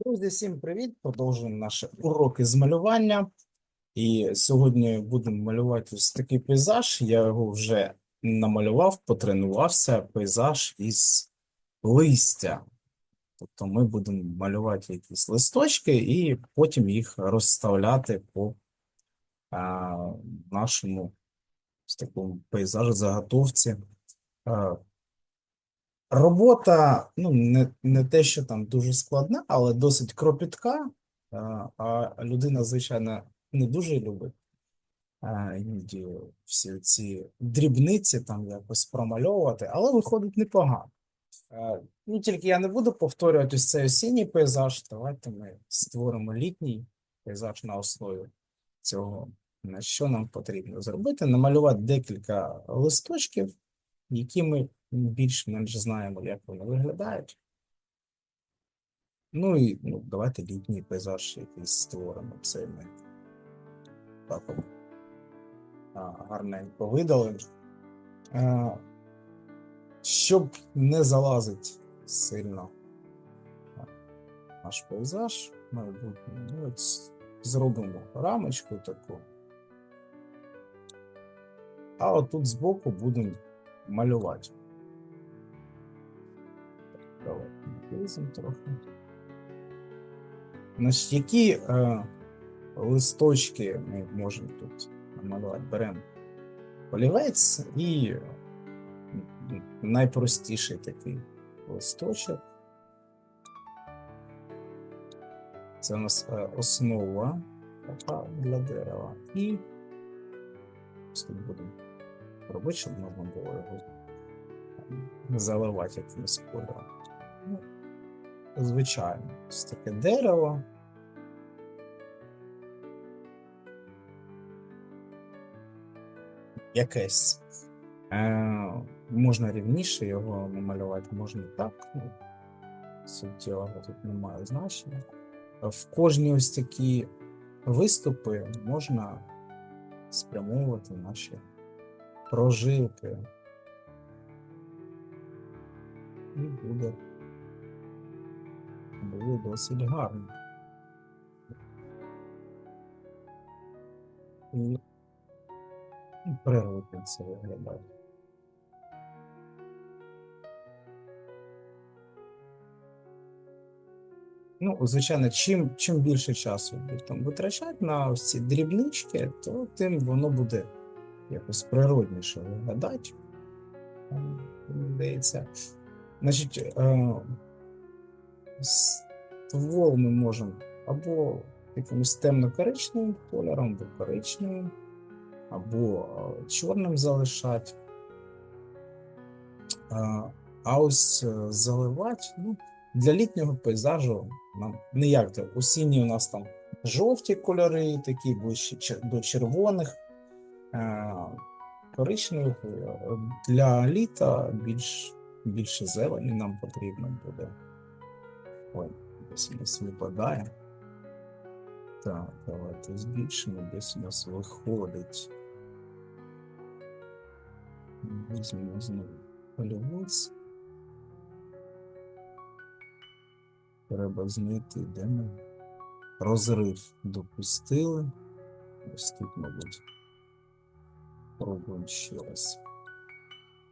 Друзі, всім привіт! Продовжуємо наші уроки з малювання. І сьогодні будемо малювати ось такий пейзаж. Я його вже намалював, потренувався. Пейзаж із листя. Тобто ми будемо малювати якісь листочки і потім їх розставляти по а, нашому такому пейзажу, заготовці. Робота, ну, не, не те, що там дуже складна, але досить кропітка. А, а людина, звичайно, не дуже любить іноді всі ці дрібниці там якось промальовувати, але виходить непогано. Ну, тільки я не буду повторювати ось цей осінній пейзаж. Давайте ми створимо літній пейзаж на основі цього. На що нам потрібно зробити? Намалювати декілька листочків, які ми більш-менш знаємо, як вони виглядають. Ну і ну, давайте літній пейзаж якийсь створимо. Це ми так гарненько видали. Щоб не залазити сильно наш пейзаж, майбутнє, ну, от зробимо рамочку таку. А отут збоку будемо малювати. Давай трохи. Значить, які е, листочки ми можемо тут намалювати? Беремо олівець і найпростіший такий листочок. Це у нас е, основа для дерева. І ось тут будемо робити, щоб можна було його заливати якимось кольором. Ну, звичайно, ось таке дерево. Якесь. Е, можна рівніше його намалювати, можна так. Ну, суттєвого тут немає значення. В кожні ось такі виступи можна спрямовувати наші прожилки. І буде, буде досить гарно. І і це виглядає. Ну, звичайно, чим, чим більше часу там витрачати на ось ці дрібнички, то тим воно буде якось природніше виглядати. Здається. Значить, е, ствол ми можемо або якимось темно-коричневим кольором, або коричневим, або е, чорним залишати. Е, А ось заливати, ну, для літнього пейзажу нам ніяк. Осінні у нас там жовті кольори, такі до червоних, коричневих. Е, Для літа більш, більше зелені нам потрібно буде. Ой, десь у нас випадає. Так, давайте збільшимо, десь у нас виходить. Візьмемо знову олівець. Треба знайти, де ми розрив допустили. Ось тут, мабуть. Пробуємо ще раз.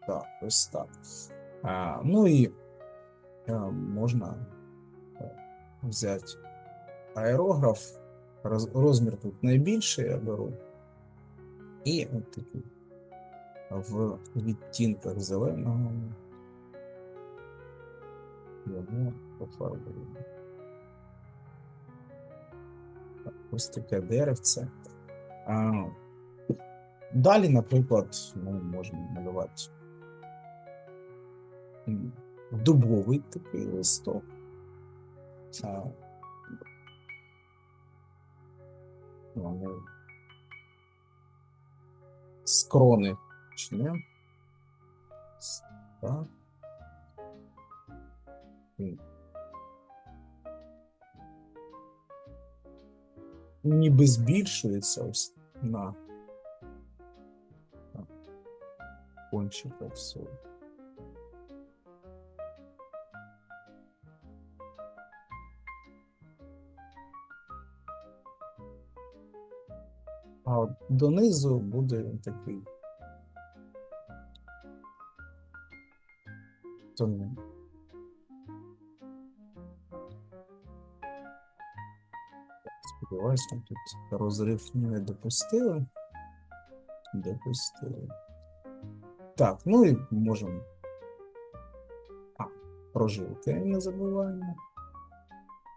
Так, ось так. А, ну і а, можна е, взяти аерограф. Роз, розмір тут найбільший я беру. І от такий в відтінках зеленого його пофарбуємо. Ось таке деревце. А, далі, наприклад, ми можемо малювати дубовий такий листок. З крони почнемо. Так. Ніби збільшується ось на кончика все. А донизу буде такий. Тому. Сподіваюся, тут розрив не допустили. Допустили. Так, ну і можемо. А, прожилки не забуваємо.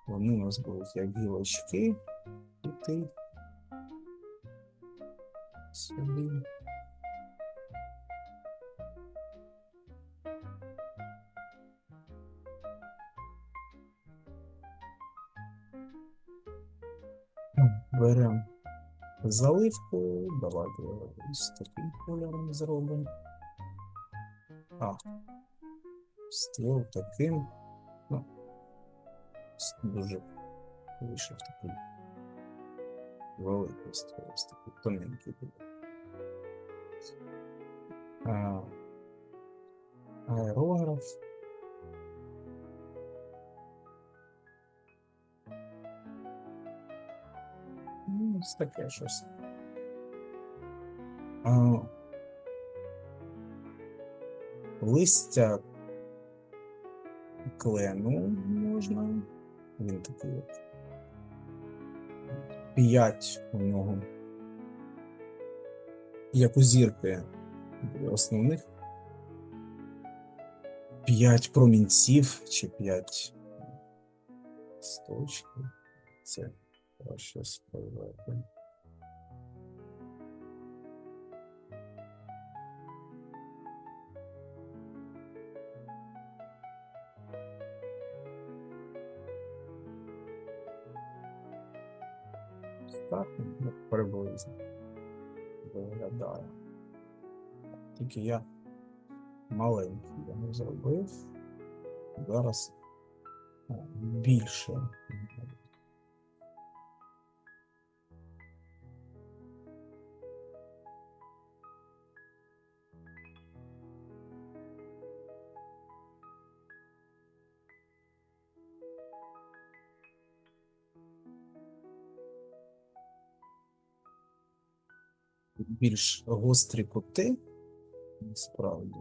Вони у нас будуть як гілочки. Іти. Сюди. Беремо заливку. Давайте ось таким кольором зробимо. А, ствол таким. Ну, дуже вийшов такий великий ось такий тоненький буде. А, аерограф. Ну, таке щось. Листя клену можна. Він такий от. П'ять у нього. Як у зірки основних. П'ять промінців чи п'ять сточків. Це краще Так, ну, приблизно виглядає. Тільки я маленький його зробив. Зараз більше. Більш гострі кути, насправді.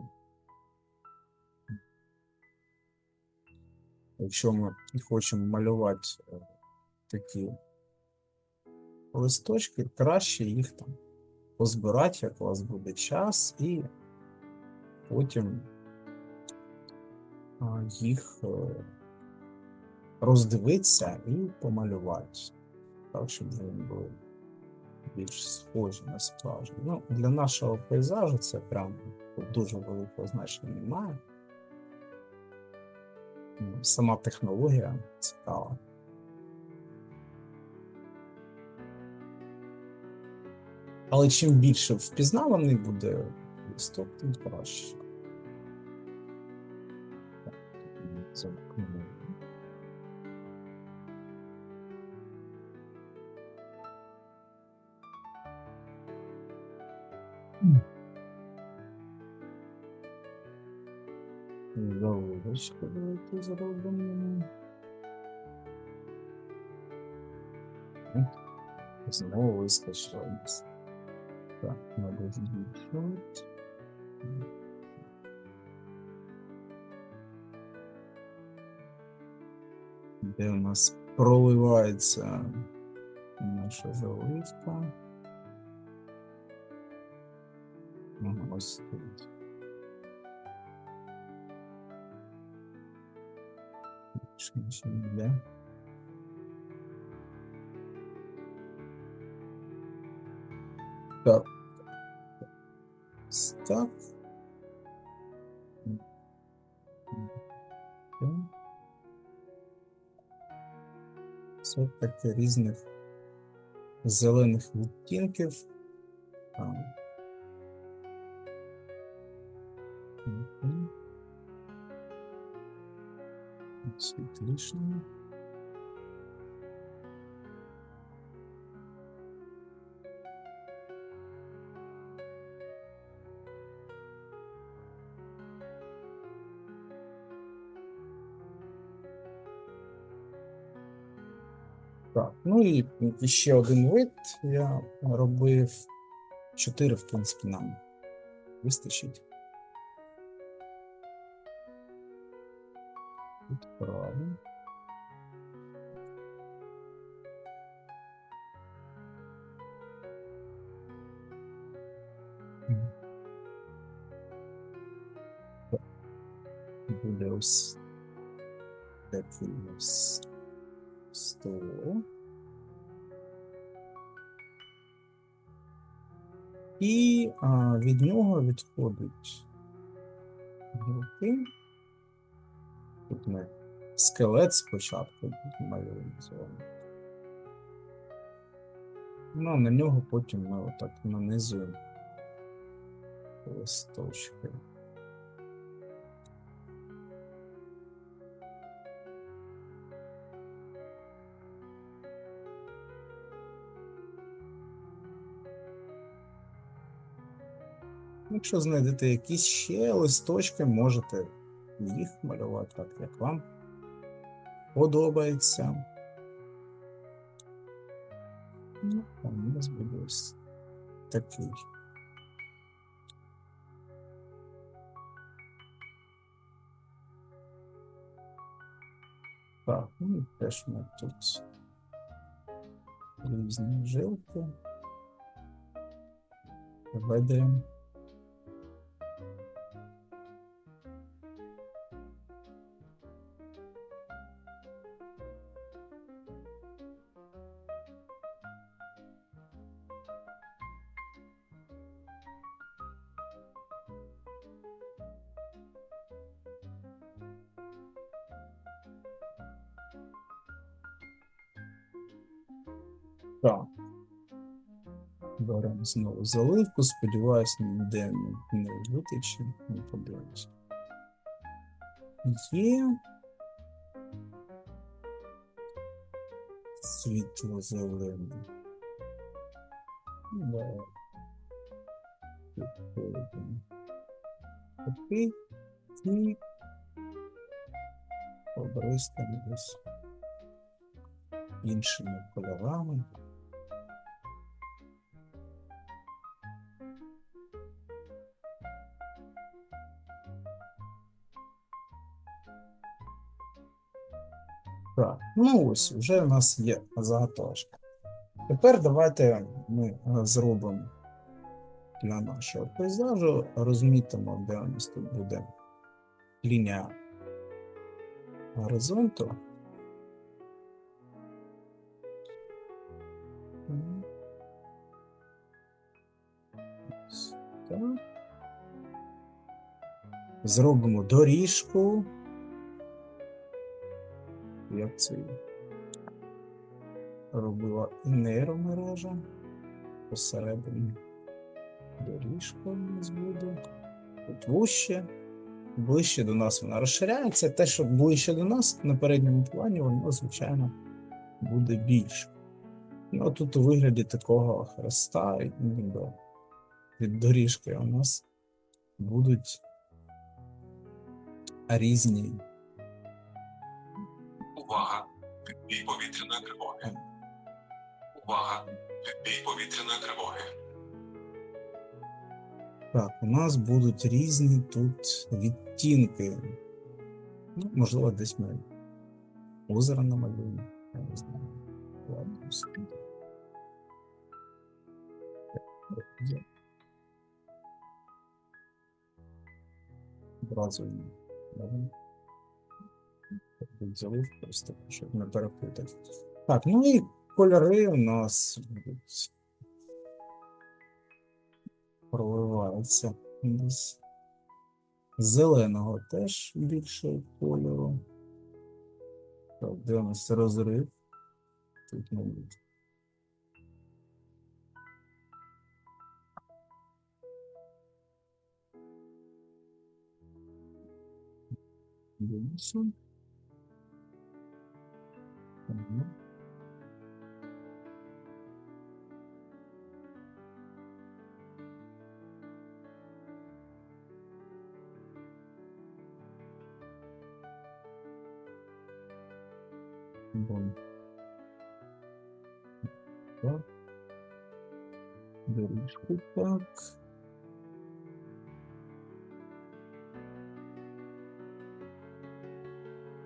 Якщо ми хочемо малювати е, такі листочки, краще їх там позбирати, як у вас буде час, і потім їх е, роздивитися і помалювати. Так, щоб вони були більш схожі на справжні. Ну, для нашого пейзажу це прям дуже великого значення немає. Ну, Сама технологія цікава. Але чим більше впізнаваний буде листок, тим краще. Так, замкнемо. Заводочку давайте зробимо. О, Знову вискочила у нас. Так, надо збільшувати. Де у нас проливається наша заливка. Ага, ось тут. Йде? Так. Ось Це таке різних зелених відтінків. Там. Мгм. Світлішими. Так, ну і ще один вид я робив. Чотири, в принципі, нам вистачить. Відправимо. Мгм. Так. Буде ось такий ось стол. І а, від нього відходить групи. Тут ми скелет спочатку малюємо. Ну, на нього потім ми отак нанизуємо листочки. Якщо знайдете якісь ще листочки, можете їх малювати так, як вам подобається. Ну, у нас буде ось такий. Так, ну і теж ми тут різні жилки ведемо. Так. Беремо знову заливку. Сподіваюсь, ніде не, витече, не подивимось. Є. Світло зелене. Давай. Такий. І обристаємо десь іншими кольорами. Ну ось, вже у нас є заготовочка. Тепер давайте ми е, зробимо для нашого пейзажу, розмітимо, де у нас тут буде лінія горизонту. Зробимо доріжку. Як це робила нейромережа. Посередині доріжка нас буде. Тут вуще. Ближче до нас вона розширяється. Те, що ближче до нас на передньому плані, воно, звичайно, буде більше. Ну, тут у вигляді такого хреста, ніби від доріжки у нас будуть різні Увага! Відбій повітряної тривоги. Увага! Відбій повітряної тривоги. Так, у нас будуть різні тут відтінки. Ну, можливо, десь ми озеро намалюємо. Я не знаю. Ладно. Одразу залив просто, щоб не перепутати. Так, ну і кольори у нас будуть проливаються десь. Зеленого теж більше кольору. Так, нас розрив? Тут, мабуть. Дивимося. Ага. Бом. Так. Доріжку так.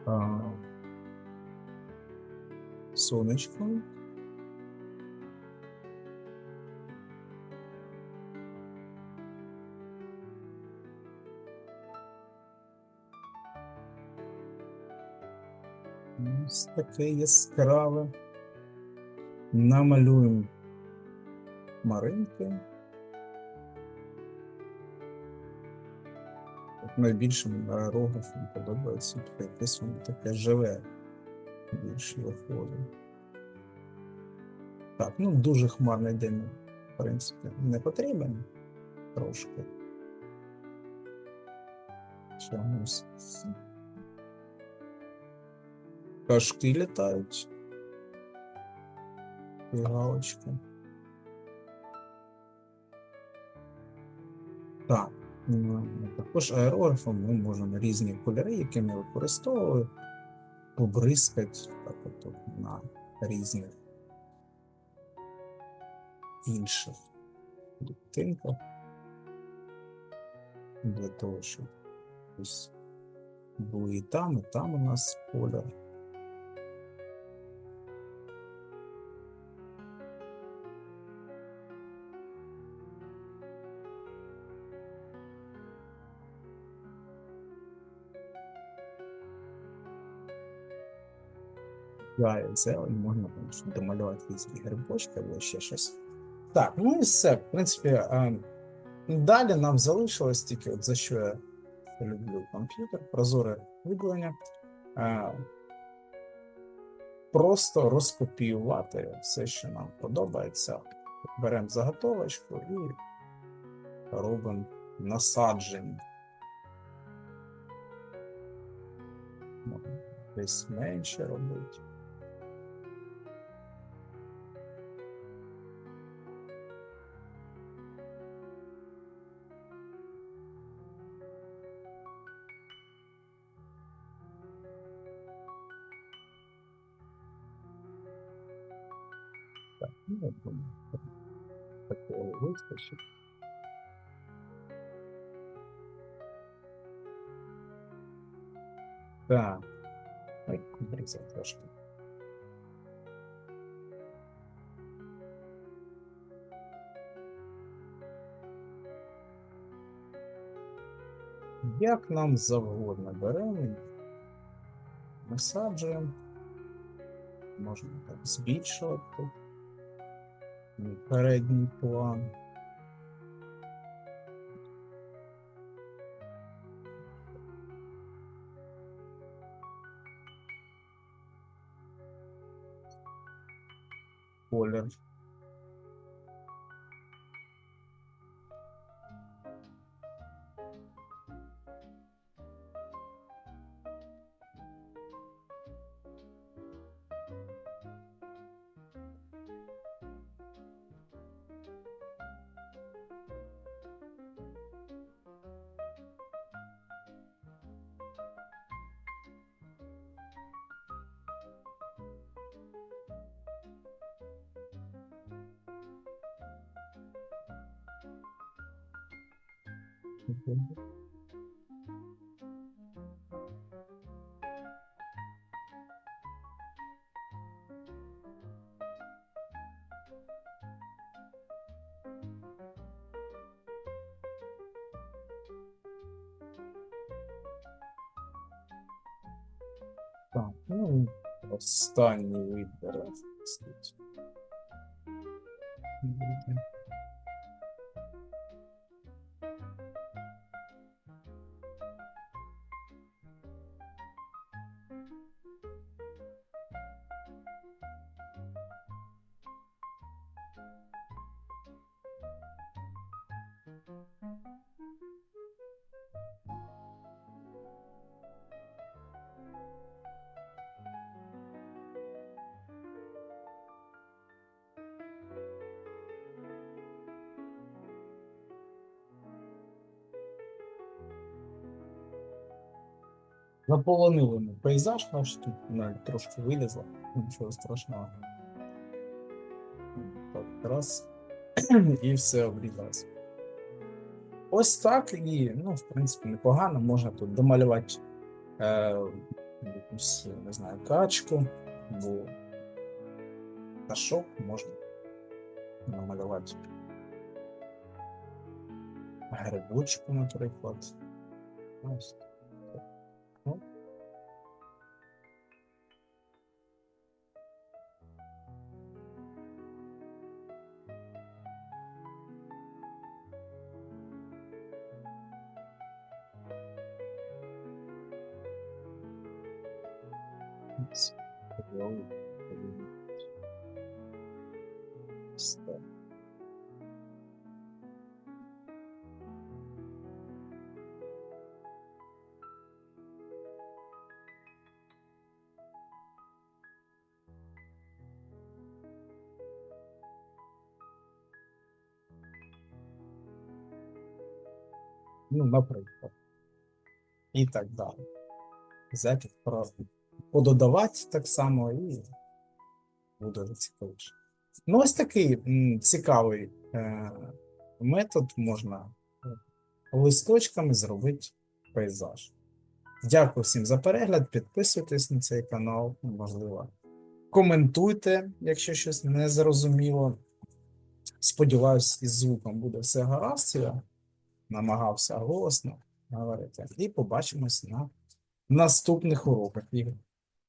А, сонечко. Ось таке яскраве. Намалюємо маринки. От найбільше аерографом подобається якесь воно таке живе. Більше виходить. Так, ну дуже хмарний день, в принципі, не потрібен трошки. Чомусь. Кашки літають. Галочки. Так. ну, Також аерографом ми можемо різні кольори, які ми використовували, побризкати так от на різних інших дитинках, Для того, щоб ось були і там, і там у нас колір. Гає зелень, можна домалювати різні грибочки або ще щось. Так, ну і все. В принципі, далі нам залишилось тільки, от за що я люблю комп'ютер, прозоре виділення. Е, Просто розкопіювати все, що нам подобається. Беремо заготовочку і робимо насадження. Десь менше робити. Вистачить. Так. Ой, обрізав трошки. Як нам завгодно беремо, насаджуємо. Можна так збільшувати передній план. polar Колір. Так, ну, і останній вид Заполонили ми пейзаж наш тут навіть трошки вилізло, нічого страшного. Раз. І все обрізалось. Ось так, і, ну, в принципі, непогано. Можна тут домалювати е, якусь, не знаю, качку, або пташок можна намалювати. Грибочку, наприклад. Ось. Ось. Поділили, поділили. Ось так. Ну, наприклад. І так далі. Взяти про пододавати так само і буде цікавіше. Ну, ось такий м, цікавий е, метод можна е, листочками зробити пейзаж. Дякую всім за перегляд. Підписуйтесь на цей канал, можливо. Коментуйте, якщо щось не зрозуміло. Сподіваюсь, із звуком буде все гаразд. Я намагався голосно говорити. І побачимось на наступних уроках.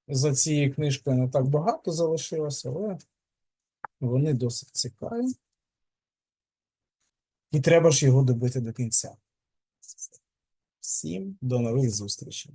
За цією книжкою не так багато залишилося, але вони досить цікаві. І треба ж його добити до кінця. Всім до нових зустрічей.